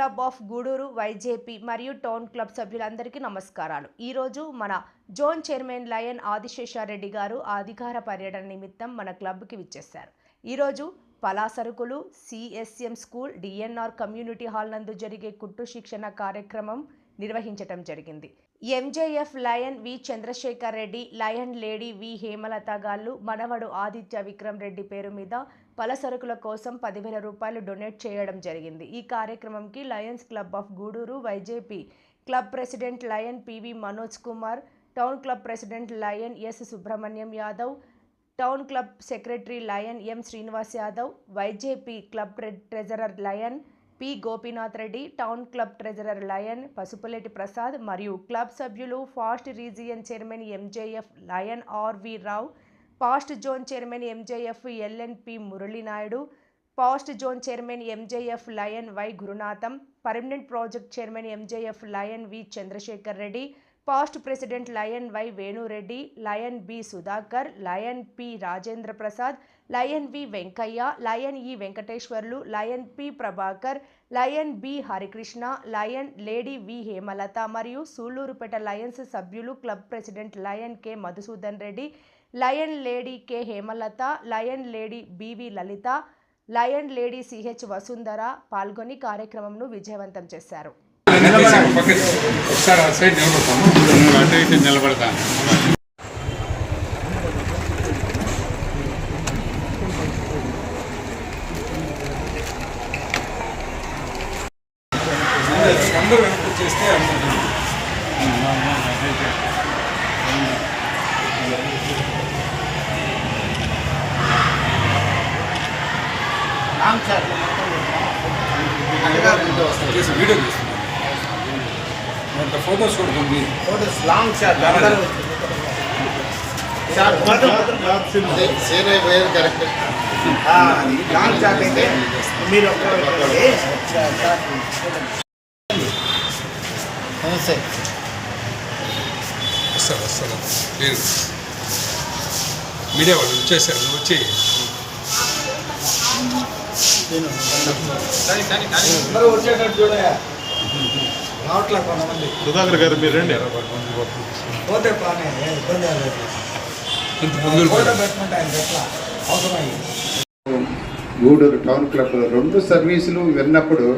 Club of Gudur వైజేపీ మరియు town club సభ్యులందరికీ నమస్కారాలు. ఈరోజు మన జోన్ చైర్మన్ లయన్ ఆదిశేషారెడ్డి గారు అధికార పర్యటన నిమిత్తం మన క్లబ్కి విచ్చేశారు. ఈరోజు పలాసరుకులు CSM school DNR community hall నందు జరిగే కుట్టు శిక్షణ కార్యక్రమం నిర్వహించటం జరిగింది. MJF lion V Chandrasekhar Reddy lion lady V Hemalatha గాళ్ళు మనవడు ఆదిత్య విక్రమ్ రెడ్డి పేరు మీద పలసరుకుల కోసం పదివేల రూపాయలు డొనేట్ చేయడం జరిగింది. ఈ కార్యక్రమంకి Lions club of Gudur YJP club president lion PV Manoj Kumar town club president lion S Subrahmanyam Yadav town club secretary lion M Srinivas Yadav YJP club treasurer lion P Gopinath Reddy town club treasurer lion Pasupuleti Prasad మరియు club సభ్యులు past region chairman MJF lion RV Rao past zone chairman MJF LNP Muralinaidu past zone chairman MJF lion Y Gurunatham permanent project chairman MJF lion V Chandrasekhar Reddy past president lion Y Venureddy lion B Sudhakar lion P Rajendra Prasad lion V Venkaiah lion E Venkateswarlu lion P Prabhakar lion B Harikrishna lion lady V Hemalatha మరియు Sullurpeta lions సభ్యులు club president lion K Madhusudan Reddy lion lady K Hemalatha lion lady BV Lalitha lion lady CH Vasundhara పాల్గొని కార్యక్రమంను విజయవంతం చేశారు. పక్కన ఒకసారి ఆ side నిలబడతాము అటు ఇటు నిలబడతాను అందరూ వెనక్కి చేస్తే అందరూ చేసి వీడియో తీస్తున్నాను కొంత ఫొటోస్ ఫోటోస్ లాంగ్ షాట్ అందరూ సేన్ అయిపోయేది కరెక్ట్ లాంగ్ షాట్ అయితే మీరు నమస్తే వస్తారు వస్తారు లేదు మీడియా వాళ్ళు వచ్చేసారు వచ్చి అందరూ వచ్చేటట్టు చూడయా రావట్లే కొంతమంది సుధాకర్ గారు మీరు రండి. పోతే పానే ఇబ్బంది గూడూరు టౌన్ క్లబ్ రెండు సర్వీసులు విన్నప్పుడు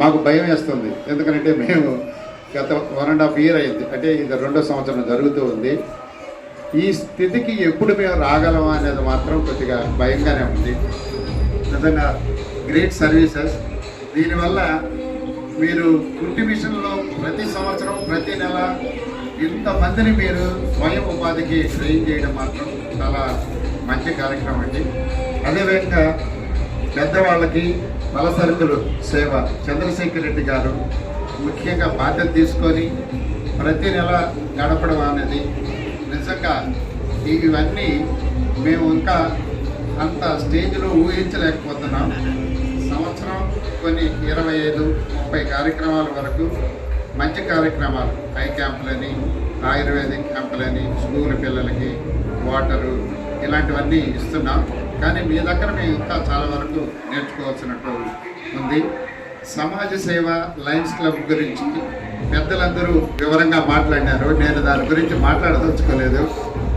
మాకు భయం వేస్తుంది. ఎందుకంటే మేము గత వన్ అండ్ హాఫ్ ఇయర్ అయింది. అంటే ఇది రెండో సంవత్సరం జరుగుతూ ఉంది. ఈ స్థితికి ఎప్పుడు మేము రాగలమా అనేది మాత్రం కొద్దిగా భయంగానే ఉంది. నిజంగా గ్రేట్ సర్వీసెస్. దీనివల్ల మీరు కుట్టి మిషన్లో ప్రతి సంవత్సరం ప్రతి నెల ఇంతమందిని మీరు స్వయం ఉపాధికి ట్రైన్ చేయడం మాత్రం చాలా మంచి కార్యక్రమం అండి. అదేవిధంగా పెద్దవాళ్ళకి బల సరుకులు సేవ. చంద్రశేఖర్ రెడ్డి గారు ముఖ్యంగా బాధ్యత తీసుకొని ప్రతి నెల గడపడం అనేది నిజంగా ఇవన్నీ మేము ఇంకా అంత స్టేజ్లో ఊహించలేకపోతున్నాం. సంవత్సరం కొన్ని ఇరవై ఐదు ముప్పై కార్యక్రమాల వరకు మంచి కార్యక్రమాలు. ఐ క్యాంపులని ఆయుర్వేదిక్ క్యాంపులని స్కూల్ పిల్లలకి వాటరు ఇలాంటివన్నీ ఇస్తున్నాం. కానీ మీ దగ్గర మేము ఇంకా చాలా వరకు నేర్చుకోవాల్సినట్టు ఉంది. సమాజ సేవ లయన్స్ క్లబ్ గురించి పెద్దలందరూ వివరంగా మాట్లాడినారు. నేను దాని గురించి మాట్లాడదలుచుకోలేదు.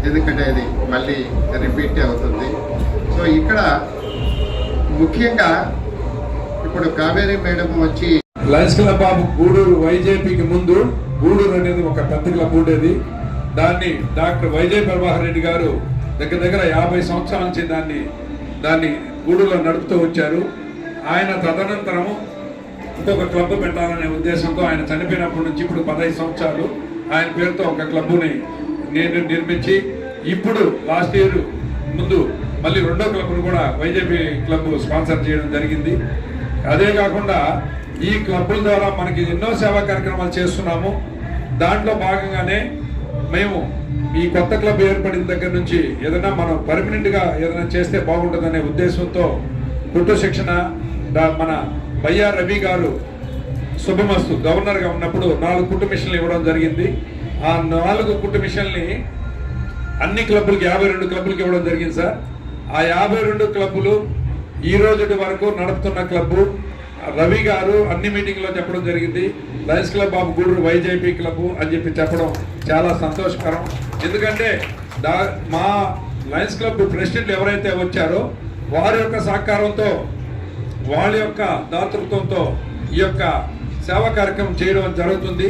ఎందుకంటే ఇది మళ్ళీ రిపీట్ అవుతుంది. సో ఇక్కడ ముఖ్యంగా ఇప్పుడు కావేరీ మేడం వచ్చి లయన్స్ క్లబ్ ఆఫ్ గూడూరు వైజేపీకి ముందు గూడూరు అనేది ఒక పెద్ద క్లబ్ ఉండేది దాన్ని డాక్టర్ వైజయ్ ప్రభాకర్ రెడ్డి గారు దగ్గర దగ్గర యాభై సంవత్సరాల నుంచి దాన్ని దాన్ని గూడూరులో నడుపుతూ వచ్చారు. ఆయన తదనంతరం ఇంకొక క్లబ్ పెట్టాలనే ఉద్దేశంతో ఆయన చనిపోయినప్పటి నుంచి ఇప్పుడు పదహైదు సంవత్సరాలు ఆయన పేరుతో ఒక క్లబ్ని నేను నిర్మించి ఇప్పుడు లాస్ట్ ఇయర్ ముందు మళ్ళీ రెండో క్లబ్ను కూడా వైజేపీ క్లబ్ స్పాన్సర్ చేయడం జరిగింది. అదే కాకుండా ఈ క్లబ్బుల ద్వారా మనకి ఎన్నో సేవా కార్యక్రమాలు చేస్తున్నాము. దాంట్లో భాగంగానే మేము ఈ కొత్త క్లబ్ ఏర్పడిన దగ్గర నుంచి ఏదైనా మనం పర్మనెంట్గా ఏదైనా చేస్తే బాగుంటుందనే ఉద్దేశంతో కుట్టు శిక్షణ మన బయ్యా రవి గారు శుభమస్తు గవర్నర్గా ఉన్నప్పుడు నాలుగు కుట్టు మిషన్లు ఇవ్వడం జరిగింది. ఆ నాలుగు కుట్టు మిషన్ని అన్ని క్లబ్బులకి యాభై రెండు క్లబ్బులకి ఇవ్వడం జరిగింది సార్. ఆ యాభై రెండు క్లబ్బులు ఈ రోజుటి వరకు నడుపుతున్న క్లబ్బు. రవి గారు అన్ని మీటింగ్లో చెప్పడం జరిగింది. Lions club of Gudur YJP club అని చెప్పి చెప్పడం చాలా సంతోషకరం. ఎందుకంటే దా మా లయన్స్ క్లబ్ ప్రెసిడెంట్ ఎవరైతే వచ్చారో వారి యొక్క సహకారంతో వాళ్ళ యొక్క దాతృత్వంతో ఈ యొక్క సేవా కార్యక్రమం చేయడం జరుగుతుంది.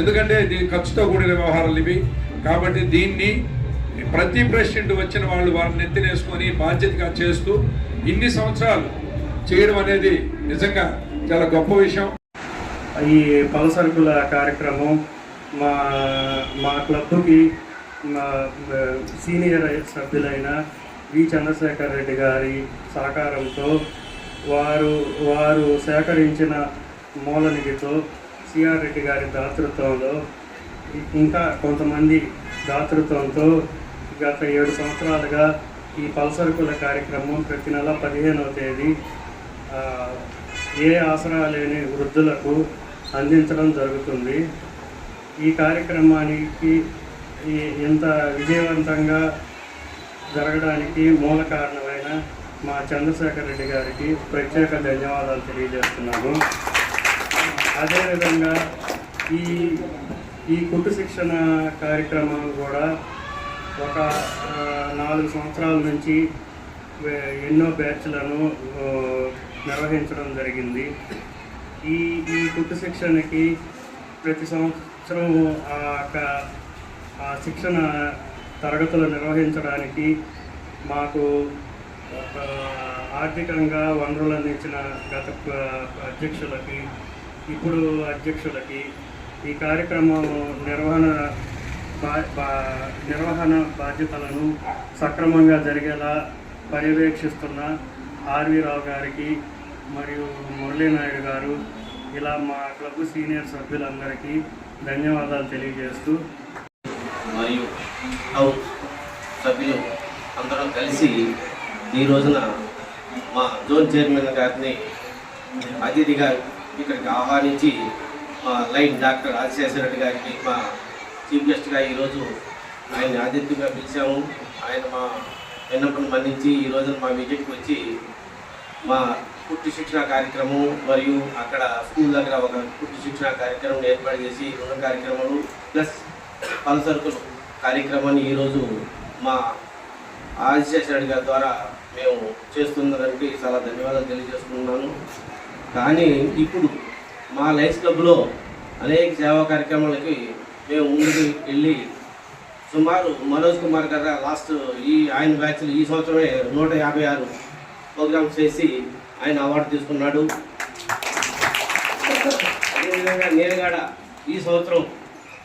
ఎందుకంటే ఇది ఖర్చుతో కూడిన వ్యవహారాలు ఇవి. కాబట్టి దీన్ని ప్రతి ప్రెసిడెంట్ వచ్చిన వాళ్ళు వాళ్ళని ఎత్తినేసుకొని బాధ్యతగా చేస్తూ ఇన్ని సంవత్సరాలు చేయడం అనేది నిజంగా చాలా గొప్ప విషయం. ఈ పలసరుకుల కార్యక్రమం మా మా క్లబ్కి మా సీనియర్ సభ్యులైన వి. చంద్రశేఖర్ రెడ్డి గారి సహకారంతో వారు వారు సేకరించిన మూల నిధితో సిఆర్ రెడ్డి గారి దాతృత్వంలో ఇంకా కొంతమంది దాతృత్వంతో గత ఏడు సంవత్సరాలుగా ఈ పలసరుకుల కార్యక్రమం ప్రతి నెల పదిహేనవ తేదీ ఏ ఆసరా లేని వృద్ధులకు అందించడం జరుగుతుంది. ఈ కార్యక్రమానికి ఈ ఇంత విజయవంతంగా జరగడానికి మూల కారణమైన మా చంద్రశేఖర్ రెడ్డి గారికి ప్రత్యేక ధన్యవాదాలు తెలియజేస్తున్నాము అదేవిధంగా ఈ ఈ కుట్టు శిక్షణ కార్యక్రమం కూడా ఒక నాలుగు సంవత్సరాల నుంచి ఎన్నో బ్యాచ్లను నిర్వహించడం జరిగింది. ఈ ఈ కుట్టు శిక్షణకి ప్రతి సంవత్సరం ఆ యొక్క శిక్షణ తరగతులు నిర్వహించడానికి మాకు ఒక ఆర్థికంగా వనరులు అందించిన గత అధ్యక్షులకి ఇప్పుడు అధ్యక్షులకి ఈ కార్యక్రమం నిర్వహణ నిర్వహణ బాధ్యతలను సక్రమంగా జరిగేలా పర్యవేక్షిస్తున్న ఆర్వి రావు గారికి మరియు మురళీనాయుడు గారు ఇలా మా క్లబ్ సీనియర్ సభ్యులందరికీ ధన్యవాదాలు తెలియజేస్తూ. మరియు సభ్యులు అందరం కలిసి ఈ రోజున మా జోన్ చైర్మన్ గారిని అతిథిగా ఇక్కడికి ఆహ్వానించి మా లైన్ డాక్టర్ ఆదిశేషర రెడ్డి గారికి మా చీఫ్ గెస్ట్గా ఈరోజు ఆయన అతిథిగా పిలిచాము. ఆయన మా విన్నపను మన్నించి ఈ రోజున మా విజిట్కి వచ్చి మా పుట్టి శిక్షణ కార్యక్రమం మరియు అక్కడ స్కూల్ దగ్గర ఒక పుట్టి శిక్షణ కార్యక్రమం ఏర్పాటు చేసి రుణ కార్యక్రమాలు ప్లస్ పలసరుకులు కార్యక్రమాన్ని ఈరోజు మా ఆదిశేషరెడ్డి గారి ద్వారా మేము చేస్తున్నదానికి చాలా ధన్యవాదాలు తెలియజేస్తున్నాను కానీ ఇప్పుడు మా లైన్స్ క్లబ్లో అనేక సేవా కార్యక్రమాలకి మేము ముందుకు వెళ్ళి సుమారు మనోజ్ కుమార్ గారు లాస్ట్ ఈ ఆయన బ్యాచ్లు ఈ సంవత్సరమే నూట యాభై ఆరు ప్రోగ్రామ్స్ చేసి ఆయన అవార్డు తీసుకున్నాడు. అదేవిధంగా నేను కాడ ఈ సంవత్సరం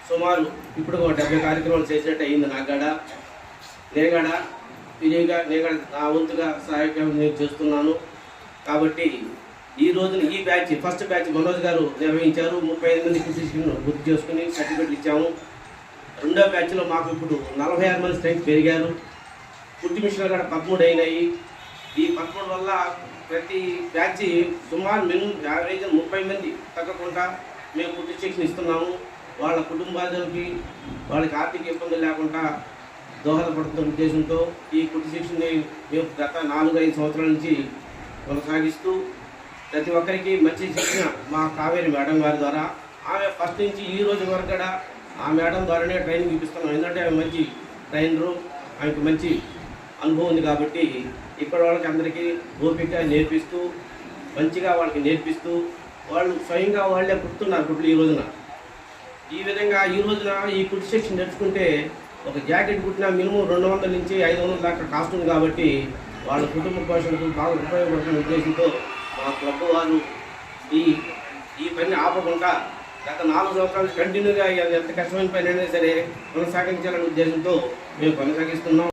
సుమారు ఇప్పుడు ఒక డెబ్బై కార్యక్రమాలు చేసినట్టు అయింది నాకు కాడ నేను కాడ విజయ్గా నేను నా వంతుగా సహాయకం నేను చేస్తున్నాను. కాబట్టి ఈ రోజున ఈ బ్యాచ్ ఫస్ట్ బ్యాచ్ మనోజ్ గారు నిర్వహించారు. ముప్పై ఐదు మంది కృషిని గుర్తు చేసుకుని సర్టిఫికెట్లు ఇచ్చాము. రెండో బ్యాచ్లో మాకు ఇప్పుడు నలభై ఆరు మంది స్ట్రెంగ్త్ పెరిగారు. కుట్టి మిషన్లు కూడా పదమూడు అయినాయి. ఈ పదమూడు వల్ల ప్రతి బ్యాచ్ సుమారు మినిమం యావరేజ్ ముప్పై మంది తగ్గకుండా మేము కుట్టి శిక్షణ ఇస్తున్నాము. వాళ్ళ కుటుంబాలకి వాళ్ళకి ఆర్థిక ఇబ్బందులు లేకుండా దోహదపడుతున్న ఉద్దేశంతో ఈ కుట్టి శిక్షణని మేము గత నాలుగు ఐదు సంవత్సరాల నుంచి కొనసాగిస్తూ ప్రతి ఒక్కరికి మంచి శిక్షణ మా కావేరి మేడం గారి ద్వారా. ఆమె ఫస్ట్ నుంచి ఈ రోజు వరకు కూడా ఆ మేడం ద్వారానే ట్రైనింగ్ ఇప్పిస్తున్నాం. ఎందుకంటే ఆమె మంచి ట్రైనరు ఆమెకు మంచి అనుభవం ఉంది కాబట్టి ఇక్కడ వాళ్ళకి అందరికీ ఓపిక నేర్పిస్తూ మంచిగా వాళ్ళకి నేర్పిస్తూ వాళ్ళు స్వయంగా వాళ్ళే గుర్తున్నారు కుట్లు ఈ రోజున. ఈ విధంగా ఈ రోజున ఈ కుట్టి సెక్షన్ నేర్చుకుంటే ఒక జాకెట్ కుట్టినా మినిమం రెండు వందల నుంచి ఐదు వందల దాకా కాస్ట్ ఉంది కాబట్టి వాళ్ళ కుటుంబ పోషణకు బాగా ఉపయోగపడుతున్న ఉద్దేశంతో మా క్లబ్ వారు ఈ ఈ పని ఆపకుండా గత నాలుగు సంవత్సరాలు కంటిన్యూగా ఎంత కష్టమైన పని అయినా సరే కొనసాగించాలనే ఉద్దేశంతో మేము కొనసాగిస్తున్నాం.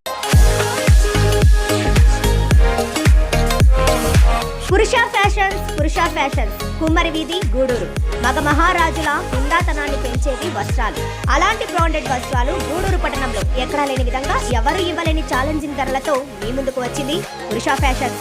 పురుష ఫ్యాషన్స్ పురుష ఫ్యాషన్స్ కుమ్మరి వీధి గూడూరు. మగ మహారాజుల హుందాతనాన్ని పెంచేవి వస్త్రాలు. అలాంటి బ్రాండెడ్ వస్త్రాలు గూడూరు పట్టణంలో ఎక్కడా లేని విధంగా ఎవరు ఇవ్వలేని ఛాలెంజింగ్ ధరలతో మీ ముందుకు వచ్చింది పురుష ఫ్యాషన్స్.